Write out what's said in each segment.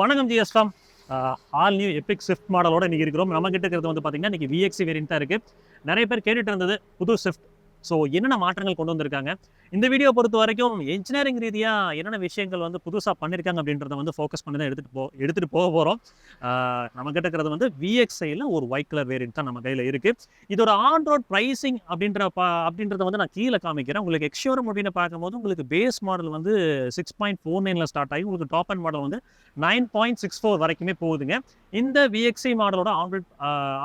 வணக்கம் ஜிஎஸ்டாம் all new epic Swift மாடலோட இன்னைக்கு இருக்கிறோம். நம்ம கிட்ட இருக்கிறது வந்து பார்த்தீங்கன்னா இன்னைக்கு விஎக்ஸி வேரியண்ட்டாக தான் நிறைய பேர் கேட்டுட்டு இருந்தது புது ஸ்விஃப்ட் ஸோ என்னென்ன மாற்றங்கள் கொண்டு வந்திருக்காங்க? இந்த வீடியோ பொறுத்த வரைக்கும் இன்ஜினியரிங் ரீதியாக என்னென்ன விஷயங்கள் வந்து புதுசாக பண்ணியிருக்காங்க அப்படின்றத வந்து ஃபோக்கஸ் பண்ணி தான் எடுத்துகிட்டு போ எடுத்துகிட்டு போக போகிறோம் நம்மக்கிட்ட இருக்கிறது வந்து விஎக்ஸ்ஐயில் ஒரு ஒயிட் கலர் வேரியன்ட் தான் நம்ம கையில் இருக்குது இதோட ஆன் ரோட் ப்ரைஸிங் அப்படின்ற பா அப்படின்றத வந்து நான் கீழே காமிக்கிறேன். உங்களுக்கு எக்ஷோரம் அப்படின்னு பார்க்கும்போது உங்களுக்கு பேஸ் மாடல் வந்து சிக்ஸ் பாயிண்ட் ஃபோர் நைனில் ஸ்டார்ட் ஆகி உங்களுக்கு டாப் அண்ட் மாடல் வந்து நைன் பாயிண்ட் சிக்ஸ் ஃபோர் வரைக்குமே போகுதுங்க. இந்த VXI மாடலோட on road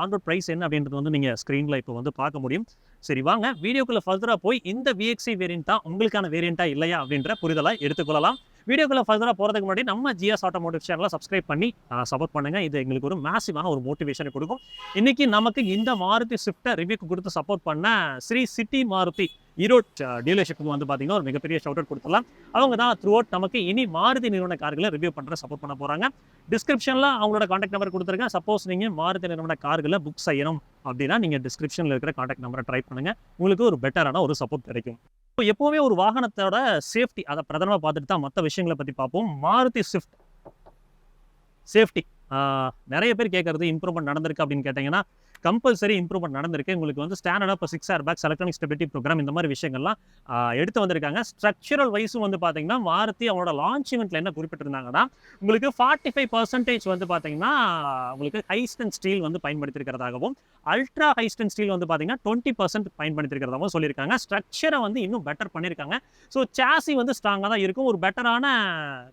on road price என்ன அப்படின்றது வந்து நீங்கள் ஸ்க்ரீனில் இப்போ வந்து பார்க்க முடியும். சரி வாங்க. வீடியோக்குள்ளே ஃபர்தராக போய் இந்த விஎக்ஸ்ஐ வேரியன்ட் தான் உங்களுக்கான வேரியண்ட்டாக இல்லையா அப்படின்ற புரிதலை எடுத்துக்கொள்ளலாம். வீடியோக்குள்ளே ஃபர்தராக போகிறதுக்கு முன்னாடி நம்ம ஜிஎஸ் ஆட்டோமோட்டிவ் சேனலை சப்ஸ்கிரைப் பண்ணி சப்போர்ட் பண்ணுங்க. இது எங்களுக்கு ஒரு மேசிவாக ஒரு மோட்டிவேஷனை கொடுக்கும். இன்னைக்கு நமக்கு இந்த மாருதி ஸ்விஃப்ட்டை ரிவ்யூக்கு கொடுத்து சப்போர்ட் பண்ண ஸ்ரீ சிட்டி மாருதி ஈரோட் டீலர்ஷிப்புக்கு வந்து பார்த்தீங்கன்னா ஒரு மிகப்பெரிய ஷவுட் அவுட் கொடுத்துடலாம். அவங்க தான் த்ரூ அவுட் நமக்கு இனி மாருதி நிறுவன கார்களை ரிவ்யூ பண்ணுற சப்போர்ட் பண்ண போகிறாங்க டிஸ்கிரிப்ஷனில் அவங்களோட காண்டாக்ட் நம்பர் கொடுத்துருக்கேன். சப்போஸ் நீங்கள் மாருதி நிறுவன கார்களை புக் செய்யணும் அப்படின்னா நீங்கள் டிஸ்கிரிப்ஷனில் இருக்கிற காண்டாக்ட் நம்பரை ட்ரை பண்ணுங்க. உங்களுக்கு ஒரு பெட்டரான ஒரு சப்போர்ட் கிடைக்கும். இப்போ எப்போவுமே ஒரு வாகனத்தோட சேஃப்டி அதை பிரதமமாக பார்த்துட்டு தான் மற்ற விஷயங்களை பற்றி பார்ப்போம். மாருதி ஸ்விஃப்ட் சேஃப்டி நிறைய பேர் கேட்குறது இம்ப்ரூவ்மெண்ட் நடந்திருக்கு அப்படின்னு கேட்டிங்கன்னா கம்பல்சரி இம்ப்ரூவ்மெண்ட் நடந்திருக்கு. உங்களுக்கு வந்து ஸ்டாண்டர்ட் இப்போ six air bags electronic stability program இந்த மாதிரி விஷயங்கள்லாம் எடுத்து வந்திருக்காங்க. ஸ்ட்ரக்சரல் வைஸும் வந்து பார்த்தீங்கன்னா மாருதி அவங்களோட லான்ச் இவெண்ட்டில் என்ன குறிப்பிட்டிருந்தாங்கன்னா உங்களுக்கு ஃபார்ட்டி ஃபைவ் பர்சன்டேஜ் வந்து பார்த்தீங்கன்னா உங்களுக்கு ஹைஸ்டன் ஸ்டீல் வந்து பயன்படுத்தியிருக்கிறதாகவும் அல்ட்ரா ஹைஸ்டன் ஸ்டீல் வந்து பார்த்தீங்கன்னா டுவெண்ட்டி பர்சன்ட் பயன்படுத்தியிருக்கிறதாகவும் சொல்லியிருக்காங்க. ஸ்ட்ரக்சரை வந்து இன்னும் பெட்டர் பண்ணியிருக்காங்க. ஸோ சாசி வந்து ஸ்ட்ராங்காக தான் இருக்கும். ஒரு பெட்டரான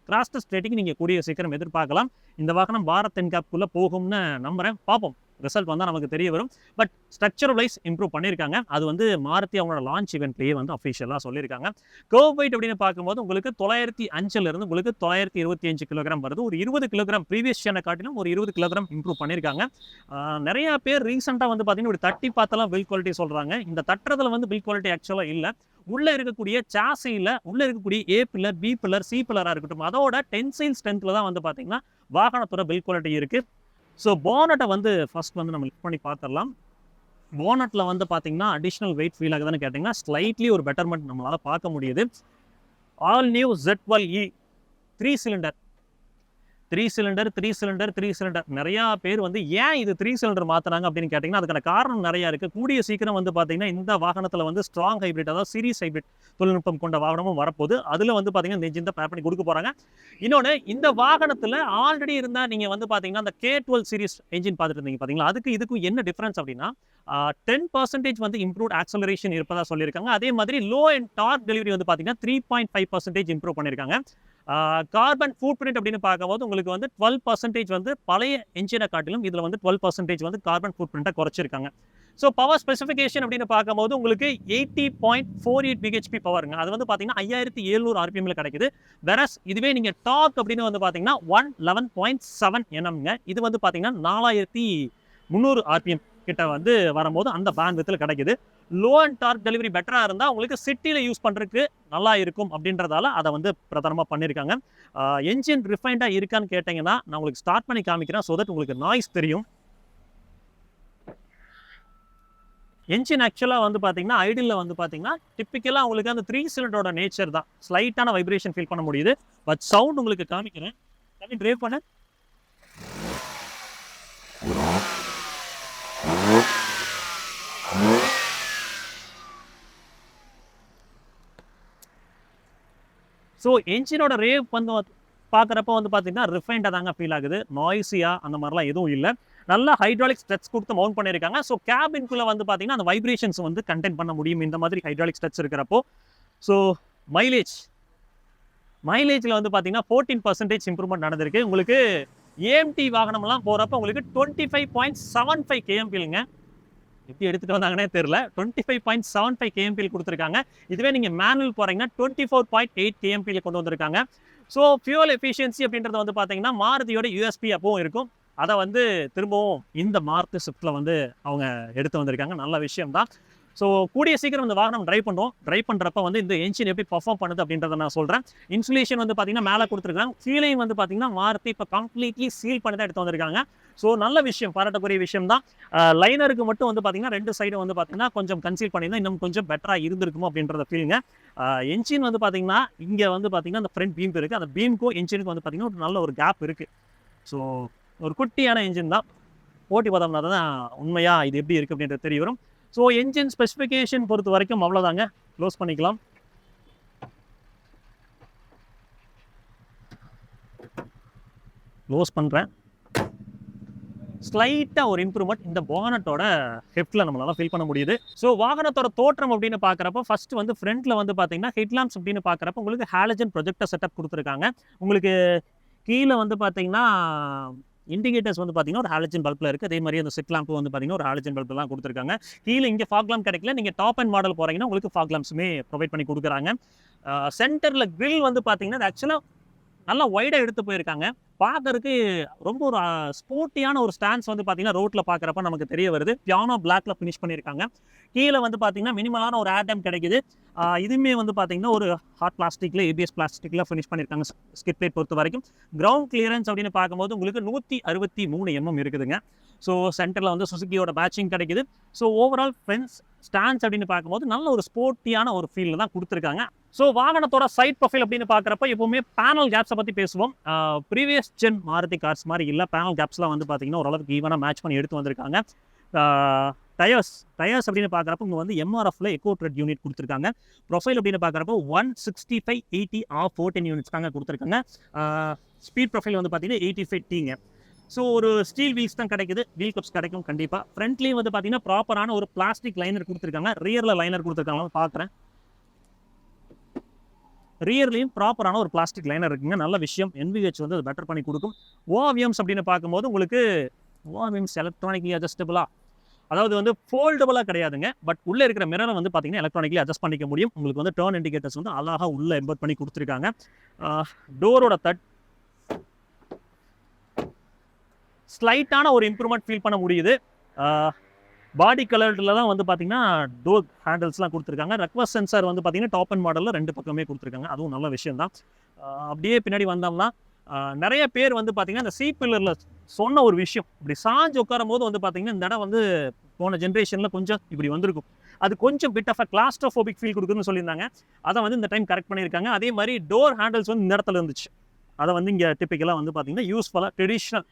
கிராஸ் டெஸ்ட் ரேட்டிங் நீங்கள் கூடிய சீக்கிரம் எதிர்பார்க்கலாம். இந்த வாகனம் பாரத் தென்காப்புக்குள்ளே போகும்னு நம்புகிறேன் பார்ப்போம். ரிசல்ட் வந்தால் நமக்கு தெரிய வரும். பட் ஸ்ட்ரக்சரல் வைஸ் இம்ப்ரூவ் பண்ணியிருக்காங்க அது வந்து மாருதி அவங்களோட லான்ச் இவெண்ட்லேயே வந்து அஃபிஷியலாக சொல்லியிருக்காங்க கர்வ் வெயிட் அப்படின்னு பார்க்கும்போது உங்களுக்கு தொள்ளாயிரத்தி அஞ்சுலேருந்து உங்களுக்கு தொள்ளாயிரத்தி இருபத்தி அஞ்சு கிலோகிராம் வருது. ஒரு இருபது கிலோகிராம் ப்ரீவியஸ் சேனை காட்டிலும் ஒரு இருபது கிலோகிராம் இம்ப்ரூவ் பண்ணியிருக்காங்க நிறையா நிறைய பேர் ரீசெண்டாக வந்து பார்த்தீங்கன்னா ஒரு தட்டி பார்த்தாலாம் பில் குவாலிட்டி சொல்கிறாங்க இந்த தட்டுறதுல வந்து பில் குவாலிட்டி ஆக்சுவலாக இல்லை. உள்ளே இருக்கக்கூடிய சாசையில் உள்ளே இருக்கக்கூடிய A pillar B pillar C பில்லராக இருக்கட்டும் அதோட டென்சைல் ஸ்ட்ரென்த்தில் தான் வந்து பார்த்தீங்கன்னா வாகனத்தோட பில் குவாலிட்டி இருக்குது ஸோ போனட்டை வந்து ஃபர்ஸ்ட் வந்து நம்ம லிஃப்ட் பண்ணி பார்த்துடலாம். போனட்டில் வந்து பார்த்தீங்கன்னா அடிஷ்னல் வெயிட் ஃபீல் ஆகுதுன்னு கேட்டிங்கன்னா ஸ்லைட்லி ஒரு பெட்டர்மெண்ட் நம்மளால் பார்க்க முடியுது. All new ஜெட்வல் E three cylinder three cylinder three cylinder three cylinder. நிறையா பேர் வந்து ஏன் இது த்ரீ சிலிண்டர் மாற்றுறாங்க அப்படின்னு கேட்டிங்கன்னா அதுக்கான காரணம் நிறையா இருக்குது கூடிய சீக்கிரம் வந்து பார்த்தீங்கன்னா இந்த வாகனத்தில் வந்து ஸ்ட்ராங் ஹைப்ரிட் அதாவது சீரிஸ் ஹைப்ரிட் தொழில்நுட்பம் கொண்ட வாகனமும் வரப்போகுது. அதில் வந்து பார்த்தீங்கன்னா இந்த பேர் பண்ணி கொடுக்க போகிறாங்க இன்னொன்று இந்த வாகனத்தில் ஆல்ரெடி இருந்தால் நீங்கள் வந்து பார்த்தீங்கன்னா அந்த கே டுவெல் சீரிஸ் என்ஜின் பார்த்துட்டு இருந்தீங்க பார்த்தீங்களா அதுக்கு இதுக்கும் என்ன டிஃப்ரென்ஸ் அப்படின்னா டென் பர்சன்டேஜ் வந்து இம்ப்ரூவ் ஆக்சலரேஷன் இருப்பதா சொல்லியிருக்காங்க. அதே மாதிரி லோ அண்ட் டார்க் டெலிவரி வந்து பார்த்தீங்கன்னா three point five percentage improve பண்ணியிருக்காங்க. கார்பன் ஃபுட் பிரிண்ட் அப்படின்னு பார்க்கும்போது உங்களுக்கு வந்து டுவெல் பர்சன்டேஜ் வந்து பழைய என்ஜினை காட்டிலும் இதில் வந்து டுவெல் பர்சன்டேஜ் வந்து கார்பன் ஃபுட் பிரிண்ட்டை குறைச்சிருக்காங்க. ஸோ பவர் ஸ்பெசிஃபிகேஷன் அப்படின்னு பார்க்கும்போது உங்களுக்கு eighty point four eight BHP பவருங்க அது வந்து பார்த்தீங்கன்னா ஐயாயிரத்தி எழுநூறு ஆர்பிஎம்ல கிடைக்குது. வெரஸ் இதுவே நீங்கள் டாக் அப்படின்னு வந்து பார்த்தீங்கன்னா ஒன் லெவன் பாயிண்ட் செவன் என்னங்க இது வந்து பார்த்தீங்கன்னா நாலாயிரத்தி முந்நூறு ஆர்பிஎம் கிட்ட வந்து வரும்போது அந்த பேண்ட் வித்தில் கிடைக்குது. லோ அண்ட் டார்க் டெலிவரி பெட்டராக இருந்தால் உங்களுக்கு சிட்டியில் யூஸ் பண்ணுறதுக்கு நல்லா இருக்கும் அப்படின்றதால அதை வந்து பிரதானமாக பண்ணியிருக்காங்க என்ஜின் ரிஃபைண்டாக இருக்கான்னு கேட்டிங்கன்னா நான் உங்களுக்கு ஸ்டார்ட் பண்ணி காமிக்கிறேன் ஸோ தட் உங்களுக்கு நாய்ஸ் தெரியும். என்ஜின் ஆக்சுவலாக வந்து பார்த்தீங்கன்னா ஐடியில் வந்து பார்த்தீங்கன்னா டிப்பிக்கலாக உங்களுக்கு அந்த த்ரீ சிலிண்டரோட நேச்சர் தான் ஸ்லைட்டான வைப்ரேஷன் ஃபீல் பண்ண முடியுது. பட் சவுண்ட் உங்களுக்கு காமிக்கிறேன். ட்ரைவ் பண்ண? ஸோ என்ஜினோட ரேவ் வந்து பார்க்குறப்ப வந்து பார்த்தீங்கன்னா ரிஃபைண்டாக தாங்க ஃபீல் ஆகுது. நாய்ஸியாக அந்த மாதிரிலாம் எதுவும் இல்லை. நல்லா ஹைட்ராலிக் ஸ்ட்ரெச் கொடுத்து மவுண்ட் பண்ணியிருக்காங்க. ஸோ கேபின்குள்ளே வந்து பார்த்தீங்கன்னா அந்த வைப்ரேஷன்ஸ் வந்து கண்டென்ட் பண்ண முடியும். இந்த மாதிரி ஹைட்ராலிக் ஸ்ட்ரெச் இருக்கிறப்போ. ஸோ மைலேஜ் மைலேஜில் வந்து பார்த்தீங்கன்னா ஃபோர்டீன் பர்சன்டேஜ் இம்ப்ரூவ்மெண்ட் நடந்திருக்கு. உங்களுக்கு ஏஎம்டி வாகனம்லாம் போகிறப்ப உங்களுக்கு twenty five point seven five கேஎம்பிலுங்க எப்படி எடுத்துகிட்டு வந்தாங்கன்னே தெரில twenty five point seven five கேஎம்பியில் கொடுத்துருக்காங்க. இதுவே நீங்கள் மேனுவல் போகிறீங்கன்னா டுவெண்ட்டி ஃபோர் பாயிண்ட் எயிட் கேஎம்பியில் கொண்டு வந்திருக்காங்க. ஸோ ஃபியூல் எஃபிஷியன்சி அப்படின்றது வந்து பார்த்தீங்கன்னா மாருதியோட யூஎஸ்பி அப்பவும் இருக்கும். அதை வந்து திரும்பவும் இந்த மார்க் ஷிஃப்ட்டில் வந்து அவங்க எடுத்து வந்திருக்காங்க. நல்ல விஷயம் தான் ஸோ கூடிய சீக்கிரம் இந்த வாகனம் டிரைவ் பண்ணுறோம் டிரைவ் பண்ணுறப்ப வந்து இந்த என்ஜின் எப்படி பர்ஃபார்ம் பண்ணுது அப்படின்றத நான் சொல்கிறேன் இன்சுலேஷன் வந்து பார்த்தீங்கன்னா மேலே கொடுத்துருக்காங்க. சீலையும் வந்து பார்த்தீங்கன்னா மாருதி இப்போ கம்ப்ளீட்லி சீல் பண்ணி தான் எடுத்து வந்திருக்காங்க. ஸோ நல்ல விஷயம் பாராட்டக்கூடிய விஷயம் தான் லைனருக்கு மட்டும் வந்து பார்த்தீங்கன்னா ரெண்டு சைடு வந்து பார்த்தீங்கன்னா கொஞ்சம் கன்சீல் பண்ணியிருந்தா இன்னும் கொஞ்சம் பெட்டராக இருந்திருக்குமோ அப்படின்றத ஃபீலிங்க என்ஜின் வந்து பார்த்தீங்கன்னா இங்கே வந்து பார்த்தீங்கன்னா அந்த ஃப்ரண்ட் பீம் இருக்குது அந்த பீமுக்கும் என்ஜினுக்கும் வந்து பார்த்தீங்கன்னா ஒரு நல்ல ஒரு கேப் இருக்குது ஸோ ஒரு குட்டியான என்ஜின் தான். போட்டி பார்த்தோம்னா தான் உண்மையாக இது எப்படி இருக்குது அப்படின்றது தெரிய வரும். ஸோ என்ஜின் ஸ்பெசிஃபிகேஷன் பொறுத்த வரைக்கும் அவ்வளோதாங்க க்ளோஸ் பண்ணிக்கலாம். க்ளோஸ் பண்ணுறேன் ஸ்லைட்டாக ஒரு இம்ப்ரூவ்மெண்ட் இந்த வாகனத்தோட ஹெஃப்டில் நம்மளால் ஃபீல் பண்ண முடியுது. ஸோ வாகனத்தோட தோற்றம் அப்படின்னு பார்க்குறப்ப ஃபஸ்ட்டு வந்து ஃப்ரண்ட்டில் வந்து பார்த்தீங்கன்னா ஹெட்லாம்ப்ஸ் அப்படின்னு பார்க்குறப்ப உங்களுக்கு ஹாலஜன் ப்ரொஜெக்டர் செட்டப் கொடுத்துருக்காங்க. உங்களுக்கு கீழே வந்து பார்த்தீங்கன்னா இண்டிகேட்டர்ஸ் வந்து பார்த்தீங்கன்னா ஒரு ஹாலஜன் பல்பில் இருக்குது அதே மாதிரி அந்த செட் லாம்ப் வந்து பார்த்தீங்கன்னா ஒரு ஹாலஜன் பல்ப்லாம் கொடுத்துருக்காங்க. கீழே இங்கே ஃபாக் lamp கிடைக்கல. நீங்கள் டாப் அண்ட் மாடல் போகிறீங்கன்னா உங்களுக்கு ஃபாக் லாம்ப்ஸுமே ப்ரொவைட் பண்ணி கொடுக்குறாங்க. சென்டரில் கிரில் வந்து பார்த்தீங்கன்னா ஆக்சுவலாக நல்லா ஒய்டாக எடுத்து போயிருக்காங்க. பார்க்கறதுக்கு ரொம்ப ஒரு ஸ்போர்ட்டியான ஒரு ஸ்டான்ஸ் வந்து பார்த்தீங்கன்னா ரோட்டில் பார்க்குறப்ப நமக்கு தெரிய வருது. பியானோ பிளாக்ல ஃபினிஷ் பண்ணியிருக்காங்க கீழே வந்து பார்த்தீங்கன்னா மினிமலான ஒரு ஏர் கிடைக்குது. இதுவுமே வந்து பார்த்தீங்கன்னா ஒரு ஹாட் பிளாஸ்டிக்ல ஏபிஎஸ் பிளாஸ்டிக்ல ஃபினிஷ் பண்ணியிருக்காங்க ஸ்கிட் பிளேட் பொறுத்த வரைக்கும். கிரவுண்ட் கிளியரன்ஸ் அப்படின்னு பார்க்கும்போது உங்களுக்கு நூற்றி அறுபத்தி மூணு எம்எம் இருக்குதுங்க. ஸோ சென்டரில் வந்து சுசுக்கியோட பேட்சிங் கிடைக்குது. ஸோ ஓவரால் ஃப்ரெண்ட்ஸ் ஸ்டாண்ட்ஸ் அப்படின்னு பார்க்கும்போது நல்ல ஒரு ஸ்போர்ட்டியான ஒரு ஃபீல் தான் கொடுத்துருக்காங்க. ஸோ வாகனத்தோட சைட் ப்ரொஃபைல் அப்படின்னு பார்க்குறப்ப எப்போவுமே பேனல் கேப்ஸை பற்றி பேசுவோம். ப்ரீவியஸ் ஜென் மாருதி கார்ஸ் மாதிரி இல்லை. பேனல் கேப்ஸ்லாம் வந்து பார்த்தீங்கன்னா ஓரளவுக்கு ஈவனாக மேட்ச் பண்ணி எடுத்து வந்திருக்காங்க. டயர்ஸ் டயர்ஸ் அப்படின்னு பார்க்குறப்ப இங்கே வந்து எம்ஆர்எஃப்ல எக்கோ ட்ரெட் யூனிட் கொடுத்துருக்காங்க. ப்ரொஃபைல் அப்படின்னு பார்க்குறப்ப one sixty five eighty of fourteen units தாங்க கொடுத்துருக்காங்க. ஸ்பீட் ப்ரொஃபைல் வந்து பார்த்தீங்கன்னா எயிட்டி ஃபைவ் டீங்க ஸோ ஒரு ஸ்டீல் வீல்ஸ் தான் கிடைக்குது. வீல் கப்ஸ் கிடைக்கும் கண்டிப்பாக ஃப்ரண்ட்லேயும் வந்து பார்த்தீங்கன்னா ப்ராப்பரான ஒரு பிளாஸ்டிக் லைனர் கொடுத்துருக்காங்க. ரியரில் லைனர் கொடுத்துருக்காங்க. பார்க்குறேன் ரியர்லையும் ப்ராப்பரான ஒரு பிளாஸ்டிக் லைனர் இருக்குங்க. நல்ல விஷயம். என்விஹெச் வந்து அது பெட்டர் பண்ணி கொடுக்கும். ஓவியம்ஸ் அப்படின்னு பார்க்கும்போது உங்களுக்கு ஓவியம்ஸ் எலக்ட்ரானிக்லி அட்ஜஸ்டபிளா அதாவது வந்து ஃபோல்டபுளாக கிடையாதுங்க. பட் உள்ளே இருக்கிற மிரரை வந்து பார்த்தீங்கன்னா எலக்ட்ரானிக்லி அட்ஜஸ்ட் பண்ணிக்க முடியும். உங்களுக்கு வந்து டேர்ன் இண்டிகேட்டர்ஸ் வந்து அழகாக உள்ளே எம்பர்ட் பண்ணி கொடுத்துருக்காங்க. டோரோட தட் ஸ்லைட்டான ஒரு இம்ப்ரூவ்மெண்ட் ஃபீல் பண்ண முடியுது. பாடி கலர்ல தான் வந்து பார்த்தீங்கன்னா டோர் ஹேண்டில்ஸ்லாம் கொடுத்துருக்காங்க. ரெக்வஸ்ட் சென்சார் வந்து பார்த்தீங்கன்னா டாப் அண்ட் மாடலில் ரெண்டு பக்கமே கொடுத்துருக்காங்க. அதுவும் நல்ல விஷயம் தான் அப்படியே பின்னாடி வந்தோம்னா நிறைய பேர் வந்து பார்த்தீங்கன்னா இந்த சி பில்லரில் சொன்ன ஒரு விஷயம் இப்படி சாஞ்சு உட்காரும் போது வந்து பார்த்தீங்கன்னா இந்த இடம் வந்து போன ஜென்ரேஷனில் கொஞ்சம் இப்படி வந்திருக்கும். அது கொஞ்சம் bit of a claustrophobic feel கொடுக்குதுன்னு சொல்லியிருந்தாங்க. அதை வந்து இந்த டைம் கரெக்ட் பண்ணியிருக்காங்க. அதே மாதிரி டோர் ஹேண்டில்ஸ் வந்து இந்த இடத்துல இருந்துச்சு. அதை வந்து இங்கே டிப்பிக்கலாக வந்து பார்த்தீங்கன்னா யூஸ்ஃபுல்லாக ட்ரெடிஷ்னல்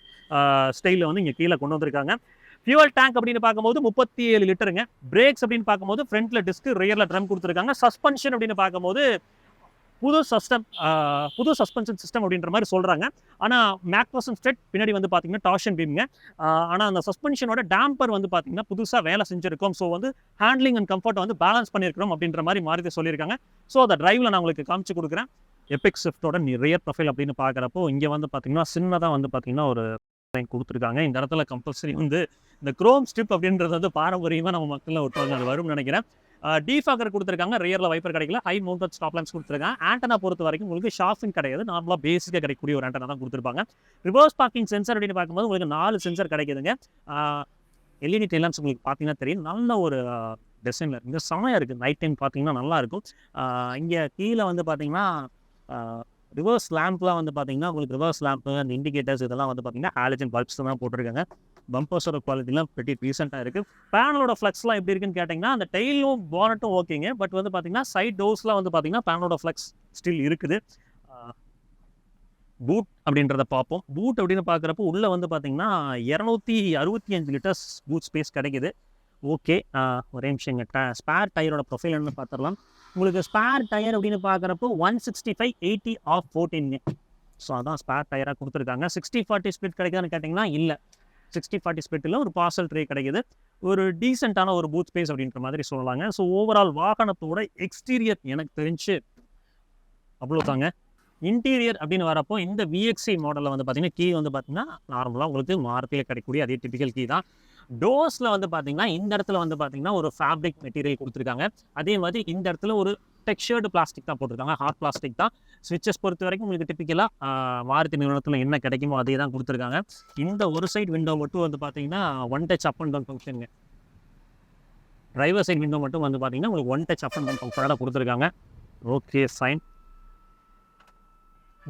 ஸ்டைலில் வந்து இங்கே கீழே கொண்டு வந்திருக்காங்க. ஃபியூவல் டேங்க் அப்படின்னு பார்க்கும்போது முப்பத்தி ஏழு லிட்டருங்க. பிரேக்ஸ் அப்படின்னு பார்க்கும்போது ஃப்ரண்ட்ல டிஸ்க் ரியரில் ட்ரம் கொடுத்துருக்காங்க. சஸ்பென்ஷன் அப்படின்னு பார்க்கும்போது புது சஸ்டம் புது சஸ்பென்ஷன் சிஸ்டம் அப்படின்ற மாதிரி சொல்கிறாங்க ஆனால் மேக்ரோசன் ஸ்டெட் பின்னாடி வந்து பார்த்தீங்கன்னா டாஷன் பீம்ங்க ஆனால் அந்த சஸ்பென்ஷனோட டேம்பர் வந்து பார்த்தீங்கன்னா புதுசாக வேலை செஞ்சுருக்கோம். ஸோ வந்து ஹேண்ட்லிங் அண்ட் கம்ஃபர்ட் வந்து பேலன்ஸ் பண்ணியிருக்கிறோம் அப்படின்ற மாதிரி மாறுதி சொல்லியிருக்காங்க. ஸோ அதை டிரைவில் நான் உங்களுக்கு காமிச்சு கொடுக்குறேன். எபிக் ஸ்விஃப்டோட நிறைய ப்ரொஃபைல் அப்படின்னு பார்க்குறப்போ இங்கே வந்து பார்த்தீங்கன்னா சின்னதாக வந்து பார்த்தீங்கன்னா ஒரு கொடுத்துருக்காங்க. இந்த இடத்துல கம்பல்சரி வந்து இந்த குரோம் ஸ்ட்ரிப் அப்படின்றது வந்து பாரம்பரியமாக நம்ம மக்களில் விட்டுவாங்க அது வரும்னு நினைக்கிறேன். டீஃபாகர் கொடுத்துருக்காங்க. ரியரில் வைப்பர் கிடைக்கல. ஹை மவுண்டட் ஸ்டாப் லைன்ஸ் கொடுத்துருக்காங்க. ஆண்டனா பொறுத்த வரைக்கும் உங்களுக்கு ஷாஃபிங் கிடையாது. நார்மலாக பேசிக்காக கிடைக்கக்கூடிய ஒரு ஆண்டனா தான் கொடுத்துருப்பாங்க. ரிவர்ஸ் பார்க்கிங் சென்சர் அப்படின்னு பார்க்கும்போது உங்களுக்கு நாலு சென்சர் கிடைக்குதுங்க. எல்இடி டெய்லாம்ஸ் உங்களுக்கு பார்த்தீங்கன்னா தெரியும். நல்ல ஒரு டிசைனில் இருக்குது செமையாக இருக்குது நைட் டைம் பார்த்தீங்கன்னா நல்லாயிருக்கும் இங்கே கீழே வந்து பார்த்தீங்கன்னா ரிவர்ஸ் லேம்ப்லாம் வந்து பார்த்தீங்கன்னா உங்களுக்கு ரிவர்ஸ் லேம்ப்பு அந்த இண்டிகேட்டர்ஸ் இதெல்லாம் வந்து பார்த்தீங்கன்னா ஹாலஜன் பல்ப்ஸ் தான் போட்டிருக்காங்க. பம்பர்ஸோட குவாலிட்டிலாம் பெட்டி ரீசெண்டாக இருக்குது பேனலோட ஃப்ளக்ஸ்லாம் எப்படி இருக்குன்னு கேட்டிங்கன்னா அந்த டெய்லும் போனட்டும் ஓகேங்க பட் வந்து பார்த்தீங்கன்னா சைட் டோர்ஸ்லாம் வந்து பார்த்தீங்கன்னா பேனலோட ஃப்ளக்ஸ் ஸ்டில் இருக்குது. பூட் அப்படின்றத பார்ப்போம். பூட் அப்படின்னு பார்க்குறப்போ உள்ளே வந்து பார்த்தீங்கன்னா இரநூத்தி அறுபத்தி அஞ்சு லிட்டர்ஸ் பூட் ஸ்பேஸ் கிடைக்குது. ஓகே ஒரே நிமிஷங்க ஸ்பேர் டயரோட ப்ரொஃபைல் என்னன்னு பார்த்துடலாம் உங்களுக்கு ஸ்பேர் டயர் அப்படின்னு பார்க்குறப்போ one sixty five eighty of fourteen so அதான் ஸ்பேர் டயராக கொடுத்துருக்காங்க. சிக்ஸ்டி ஃபார்ட்டி ஸ்பிட் கிடைக்குதுன்னு கேட்டிங்கன்னா இல்லை. சிக்ஸ்டி ஃபார்ட்டி ஸ்பிட்டில் ஒரு பார்சல் ட்ரே கிடைக்குது. ஒரு டீசெண்டான ஒரு பூத் ஸ்பேஸ் அப்படின்ற மாதிரி சொல்லலாங்க. ஸோ ஓவரால் வாகனத்தோட எக்ஸ்டீரியர் எனக்கு தெரிஞ்சு அவ்வளோ தாங்க இன்டீரியர் அப்படின்னு வரப்போ இந்த விஎக்சி மாடலில் வந்து பார்த்தீங்கன்னா கீ வந்து பார்த்தீங்கன்னா நார்மலாக உங்களுக்கு மார்க்கில் கிடைக்கக்கூடிய அதே டிபிக்கல் கீ தான். டோர்ஸில் வந்து பார்த்தீங்கன்னா இந்த இடத்துல வந்து பார்த்தீங்கன்னா ஒரு ஃபேப்ரிக் மெட்டீரியல் கொடுத்துருக்காங்க. அதே மாதிரி இந்த இடத்துல ஒரு டெக்ஸ்டர்டு பிளாஸ்டிக் தான் போட்டிருக்காங்க. ஹார்ட் பிளாஸ்டிக் தான். ஸ்விட்சஸ் பொறுத்த வரைக்கும் உங்களுக்கு டிப்பிக்கலாக மாருதி நிறுவனத்தில் என்ன கிடைக்குமோ அதே தான் கொடுத்துருக்காங்க. இந்த ஒரு சைட் விண்டோ மட்டும் வந்து பார்த்தீங்கன்னா one touch up and down ஃபங்க்ஷனுங்க driver side window மட்டும் வந்து பார்த்தீங்கன்னா உங்களுக்கு one touch up and down ஃபங்க்ஷனாக கொடுத்துருக்காங்க. ஓகே சைன்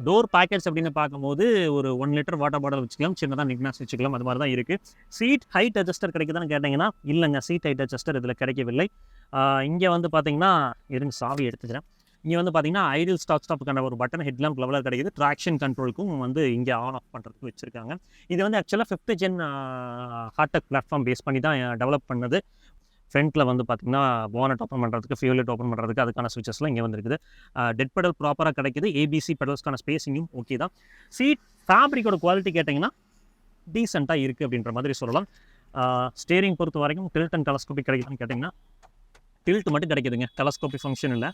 டோர் பேக்கெட்ஸ் அப்படின்னு பார்க்கும்போது ஒரு ஒன் லிட்டர் வாட்டர் பாட்டில் வச்சுக்கலாம். சின்னதாக நிக்னாஸ் வச்சுக்கலாம். அது மாதிரி தான் இருக்குது சீட் ஹைட் அட்ஜஸ்டர் கிடைக்குதான்னு கேட்டிங்கன்னா இல்லைங்க. சீட் ஹைட் அட்ஜஸ்டர் இதில் கிடைக்கவில்லை. இங்கே வந்து பார்த்தீங்கன்னா இருங்க சாவி எடுத்துக்கிறேன். இங்கே வந்து பார்த்தீங்கன்னா ஐடியல் ஸ்டாப் ஸ்டாப்புக்கான ஒரு பட்டன் ஹெட்லாம் லெவலில் கிடைக்குது. ட்ராக்ஷன் கண்ட்ரோலுக்கும் வந்து இங்கே ஆன் ஆஃப் பண்ணுறதுக்கு வச்சுருக்காங்க. இது வந்து ஆக்சுவலாக fifth gen Heartect platform base பண்ணி தான் டெவலப் பண்ணது. ஃப்ரண்ட்டில் வந்து பார்த்திங்கன்னா போனட் ஓப்பன் பண்ணுறதுக்கு ஃபியூலெட் ஓப்பன் பண்ணுறதுக்கு அதுக்கான சுவிச்சஸ்லாம் இங்கே வந்துருக்குது. டெட் பெடல் ப்ராப்பராக கிடைக்குது. ஏபிசி பெடல்ஸ்க்கான ஸ்பேசிங்கும் ஓகே தான். சீட் ஃபேப்ரிக்கோட குவாலிட்டி கேட்டிங்கன்னா டீசெண்டாக இருக்குது அப்படின்ற மாதிரி சொல்லலாம். ஸ்டேரிங் பொறுத்த வரைக்கும் டில்ட் அண்ட் டெலஸ்கோபிக் கிடைக்குதுன்னு கேட்டிங்கன்னா டில்ட் மட்டும் கிடைக்குதுங்க. டெலஸ்கோபிக் ஃபங்க்ஷன் இல்லை.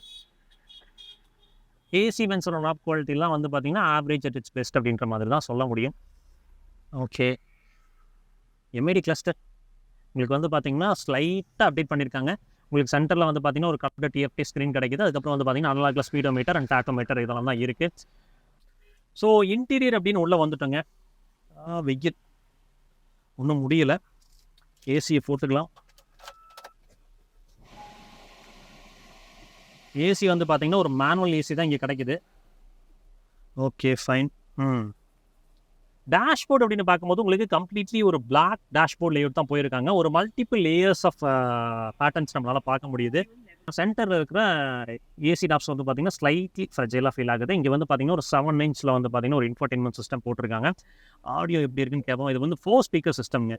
ஏசி வென்சரோட ராப் குவாலிட்டிலாம் வந்து பார்த்தீங்கன்னா ஆவரேஜ் அட் இட்ஸ் பெஸ்ட் அப்படின்ற மாதிரி தான் சொல்ல முடியும். ஓகே எம்ஐடி கிளஸ்டர் உங்களுக்கு வந்து பார்த்தீங்கன்னா ஸ்லைட்டாக அப்டேட் பண்ணியிருக்காங்க உங்களுக்கு சென்டரில் வந்து பார்த்தீங்கன்னா ஒரு கப்டர் டிஎஃப்டி ஸ்க்ரீன் கிடைக்குது. அதுக்கப்புறம் வந்து பார்த்தீங்கன்னா அனலாக்ல ஸ்பீடோமீட்டர் அண்ட் டாட்டோமீட்டர் இதெல்லாம் தான் இருக்குது ஸோ இன்டீரியர் அப்படின்னு உள்ளே வந்துட்டோங்க. ஆ, வெயில். ஒன்றும் முடியல. ஏசியை போட்டுக்கலாம். ஏசி வந்து பார்த்தீங்கன்னா ஒரு மேனுவல் ஏசி தான் இங்கே கிடைக்குது. ஓகே ஃபைன் ம். டேஷ்போர்ட் அப்படின்னு பார்க்கும்போது உங்களுக்கு கம்ப்ளீட்லி ஒரு பிளாக் டேஷ்போர்ட் லேஅவுட் தான் போயிருக்காங்க. ஒரு மல்டிபிள் லேயர்ஸ் ஆஃப் பேட்டர்ன்ஸ் நம்மளால் பார்க்க முடியுது. சென்டரில் இருக்கிற ஏசி டாப்ஸ் வந்து பார்த்தீங்கன்னா ஸ்லைட்லி ஃப்ரெஜைலாக ஃபீல் ஆகுது. இங்கே வந்து பார்த்தீங்கன்னா ஒரு செவன் இன்ச்சில் வந்து பார்த்தீங்கன்னா ஒரு இன்ஃபர்டைன்மெண்ட் சிஸ்டம் போட்டிருக்காங்க. ஆடியோ எப்படி இருக்குன்னு கேட்போம். இது வந்து ஃபோர் ஸ்பீக்கர் சிஸ்டம்ங்க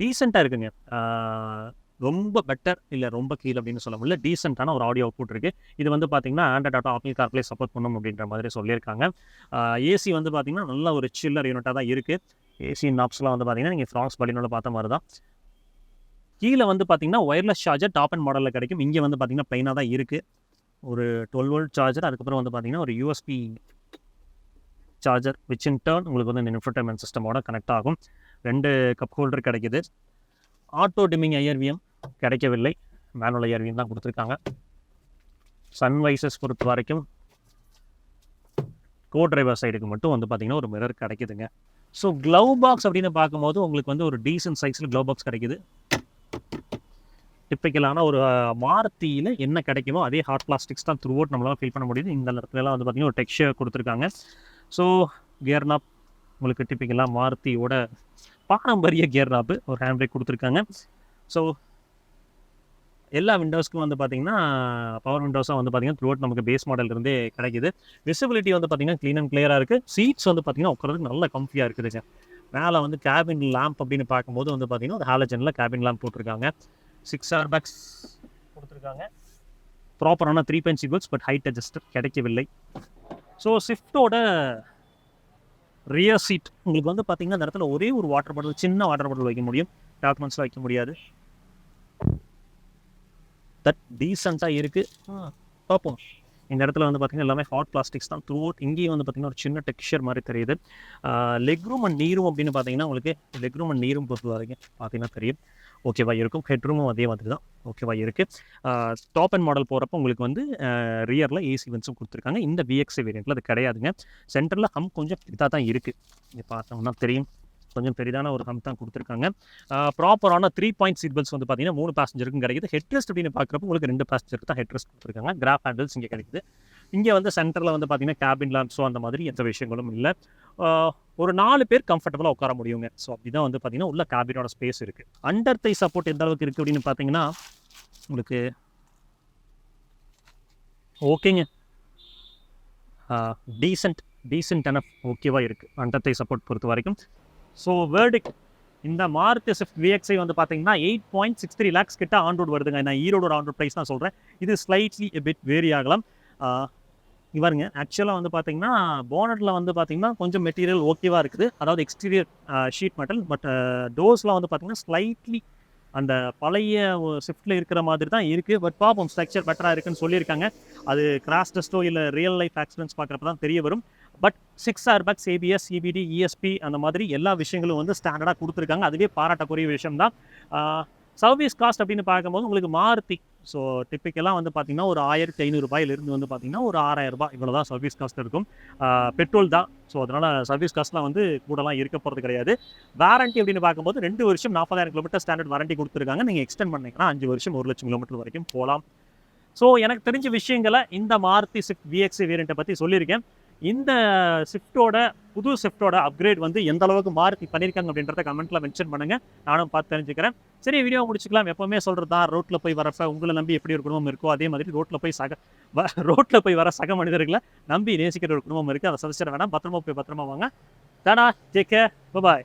டீசெண்டாக இருக்குங்க. ரொம்ப பெட்டர் இல்லை ரொம்ப கீழே அப்படின்னு சொல்ல முடியல. டீசெண்டான ஒரு ஆடியோ அவுட்புட் இருக்குது இது வந்து பார்த்தீங்கன்னா Android Auto Apple CarPlay support பண்ணும் அப்படின்ற மாதிரி சொல்லியிருக்காங்க. ஏசி வந்து பார்த்திங்கன்னா நல்ல ஒரு சில்லர் யூனிட்டாக தான் இருக்குது ஏசி நாப்ஸ்லாம் வந்து பார்த்தீங்கன்னா நீங்கள் ஃப்ரான்ஸ் பலினோட பார்த்த மாதிரி தான். கீழே வந்து பார்த்தீங்கன்னா ஒயர்லெஸ் சார்ஜர் டாப் அண்ட் மாடலில் கிடைக்கும். இங்கே வந்து பார்த்தீங்கன்னா ப்ளைனாக தான் இருக்குது ஒரு டுவெல் வோல்ட் சார்ஜர் அதுக்கப்புறம் வந்து பார்த்திங்கன்னா ஒரு USB charger which in turn உங்களுக்கு வந்து இந்த இன்ஃபர்டைன்மெண்ட் சிஸ்டமோட கனெக்ட் ஆகும். ரெண்டு கப் ஹோல்டர் கிடைக்குது. ஆட்டோ டிமிங் ஐஆர்விஎம் கிடைக்கவில்லை. மேனுவல் ஐஆர்விஎம் தான் கொடுத்துருக்காங்க. சன்வைசஸ் பொறுத்த வரைக்கும் கோ டிரைவர் சைடுக்கு மட்டும் வந்து பார்த்தீங்கன்னா ஒரு மிரர் கிடைக்குதுங்க. ஸோ க்ளவ் பாக்ஸ் அப்படின்னு பார்க்கும்போது உங்களுக்கு வந்து ஒரு டீசன்ட் சைஸில் க்ளவ் பாக்ஸ் கிடைக்குது. டிப்பிக்கலான ஒரு மாருத்தியில் என்ன கிடைக்குமோ அதே ஹார்ட் பிளாஸ்டிக்ஸ் தான் த்ரூ அவுட் நம்மளால் ஃபீல் பண்ண முடியுது. இந்த இடத்துலலாம் வந்து பார்த்தீங்கன்னா ஒரு டெக்ஸ்டர் கொடுத்துருக்காங்க. ஸோ கியர் நாப் உங்களுக்கு டிப்பிக்கலாக மாருத்தியோட பாரம்பரிய கியர் நாப்பு ஒரு ஹேண்ட் பிரேக் கொடுத்துருக்காங்க. ஸோ எல்லா விண்டோஸ்க்கும் வந்து பார்த்தீங்கன்னா பவர் விண்டோஸாக வந்து பார்த்தீங்கன்னா த்ரூ அவுட் நமக்கு பேஸ் மாடல் இருந்தே கிடைக்குது. விசிபிலிட்டி வந்து பார்த்தீங்கன்னா க்ளீன் அண்ட் கிளியராக இருக்குது சீட்ஸ் வந்து பார்த்தீங்கன்னா உட்கறதுக்கு நல்ல கம்ஃபியாக இருக்குதுங்க. மேலே வந்து கேபின் லேம்ப் அப்படின்னு பார்க்கும்போது வந்து பார்த்தீங்கன்னா ஒரு ஹாலஜனில் கேபின் லேம்ப் போட்டிருக்காங்க. சிக்ஸ் ஆர் பேக்ஸ் கொடுத்துருக்காங்க ப்ராப்பரான த்ரீ பென்சி சீக்வல்ஸ் பட் ஹைட் அட்ஜஸ்டர் கிடைக்கவில்லை. ஸோ ஸ்விஃப்டோட ரியர் சீட் உங்களுக்கு வந்து பார்த்தீங்கன்னா அந்த இடத்துல ஒரே ஒரு வாட்டர் பாட்டில் சின்ன வாட்டர் பாட்டில் வைக்க முடியும். டாக்குமெண்ட்ஸில் வைக்க முடியாது. தட் டீசெண்டாக இருக்குது பார்ப்போம் இந்த இடத்துல வந்து பார்த்தீங்கன்னா எல்லாமே ஹாட் பிளாஸ்டிக்ஸ் தான். த்ரூ அவுட் இங்கேயும் வந்து பார்த்தீங்கன்னா ஒரு சின்ன டெக்ஸ்சர் மாதிரி தெரியுது. லெக் ரூம் அண்ட் நீரும் அப்படின்னு பார்த்தீங்கன்னா உங்களுக்கு லெக் ரூம் அண்ட் நீரும் பொறுத்த வரைக்கும் பார்த்தீங்கன்னா தெரியும். ஓகேவா இருக்கும். ஹெட் ரூமும் அதே மாதிரி தான். ஓகேவா இருக்குது டாப் அண்ட் மாடல் போகிறப்ப உங்களுக்கு வந்து ரியரில் ஏசி வென்ஸும் கொடுத்துருக்காங்க. இந்த விஎக்ஸி வேரியண்ட்டில் அது கிடையாதுங்க. சென்டரில் ஹம் கொஞ்சம் இதாக தான் இருக்குது இங்கே பார்த்தோம்னா தெரியும். கொஞ்சம் பெரிதான ஒரு ஹம்ப் தான் கொடுத்துருக்காங்க. ப்ராப்பரான த்ரீ பாயிண்ட் சீட் பெல்ட்ஸ் வந்து பார்த்தீங்கன்னா மூணு பேசஞ்சருக்கும் கிடைக்குது. ஹெட் ரெஸ்ட் அப்படின்னு பார்க்குறப்ப உங்களுக்கு ரெண்டு பேசஞ்சருக்கு தான் ஹெட் ரெஸ்ட் கொடுத்துருக்காங்க. கிராப் ஹேண்டில்ஸ் இங்கே கிடைக்குது. இங்கே வந்து சென்டரில் வந்து பார்த்தீங்கன்னா கேபின் லேம்ப்ஸோ அந்த மாதிரி எந்த விஷயங்களும் இல்லை. ஒரு நாலு பேர் கம்ஃபர்டபுளாக உட்கார முடியுங்க. ஸோ அப்படிதான் வந்து பார்த்தீங்கன்னா உள்ள கேபினோட ஸ்பேஸ் இருக்குது அண்டர் தை சப்போர்ட் எந்த அளவுக்கு இருக்குது அப்படின்னு பார்த்தீங்கன்னா உங்களுக்கு ஓகேங்க டீசெண்ட் டீசென்ட் அனப் ஓகேவா இருக்குது அண்டர் தை சப்போர்ட் பொறுத்த வரைக்கும் ஸோ வேர்டிக் இந்த மாருதி ஸ்விஃப்ட் விஎக்ஸை வந்து பார்த்தீங்கன்னா eight point six three lakhs கிட்ட ஆன் வருதுங்க. நான் ஈரோடு ஆன் ரோட் ப்ரைஸ் தான் சொல்கிறேன் இது ஸ்லைட்லி பிட் வேரி ஆகலாம். இங்க பாருங்க. ஆக்சுவலாக வந்து பார்த்தீங்கன்னா போனட்டில் வந்து பார்த்தீங்கன்னா கொஞ்சம் மெட்டீரியல் ஓகேவாக இருக்குது. அதாவது எக்ஸ்டீரியர் ஷீட் மெட்டல் பட் டோர்ஸ்லாம் வந்து பார்த்தீங்கன்னா ஸ்லைட்லி அந்த பழைய ஷிஃப்ட்டில் இருக்கிற மாதிரி தான் இருக்குது பட் பார்ப்போம் ஸ்ட்ரக்சர் பெட்டராக இருக்குன்னு சொல்லியிருக்காங்க. அது கிராஸ் டெஸ்ட்டோ இல்லை ரியல் லைஃப் ஆக்சிடென்ட்ஸ் பார்க்குறப்ப தான் தெரிய வரும். But six air bags ABS CBD ESP அந்த மாதிரி எல்லா விஷயங்களும் வந்து ஸ்டாண்டர்டாக கொடுத்துருக்காங்க. அதுவே பாராட்டக்கூடிய விஷயம் தான் சர்வீஸ் காஸ்ட் அப்படின்னு பார்க்கும்போது உங்களுக்கு மாருதி. ஸோ டிப்பிக்கலாக வந்து பார்த்தீங்கன்னா ஒரு ஆயிரத்தி ஐநூறுரூபாயிலிருந்து வந்து பார்த்தீங்கன்னா ஒரு ஆறாயிரம் ரூபாய் இவ்வளோ தான் சர்வீஸ் காஸ்ட் இருக்கும் பெட்ரோல் தான். ஸோ அதனால் சர்வீஸ் காஸ்ட்லாம் வந்து கூடலாம் இருக்க போகிறது கிடையாது. வாரண்டி அப்படின்னு பார்க்கும்போது ரெண்டு வருஷம் நாற்பதாயிரம் கிலோமீட்டர் ஸ்டாண்டர்ட் வாரண்டி கொடுத்துருக்காங்க. நீங்கள் எக்ஸ்டெண்ட் பண்ணீங்கன்னா அஞ்சு வருஷம் ஒரு லட்சம் கிலோமீட்டர் வரைக்கும் போகலாம் ஸோ எனக்கு தெரிஞ்ச விஷயங்களை இந்த மாருதி ஸ்விஃப்ட் விஎக்ஸி வேரியண்ட்டை பற்றி சொல்லியிருக்கேன். இந்த ஷிஃப்ட்டோட புது ஷிஃப்ட்டோட அப்கிரேட் வந்து எந்த அளவுக்கு மார்க் பண்ணியிருக்காங்க அப்படின்றத கமெண்ட்டில் மென்ஷன் பண்ணுங்க. நானும் பார்த்து தெரிஞ்சுக்கிறேன். சரி வீடியோ முடிச்சுக்கலாம். எப்போவுமே சொல்கிறது தான். ரோட்டில் போய் வரப்ப உங்களை நம்பி எப்படி ஒரு குடும்பம் இருக்கோ அதே மாதிரி ரோட்டில் போய் சக வ- ரோட்டில் போய் வர சக மனிதர்களை நம்பி நேசிக்கிற ஒரு குடும்பம் இருக்குது அதை சதிச்சிட வேணாம். பத்திரமா போய் பத்திரமா வாங்க. Tata take care bye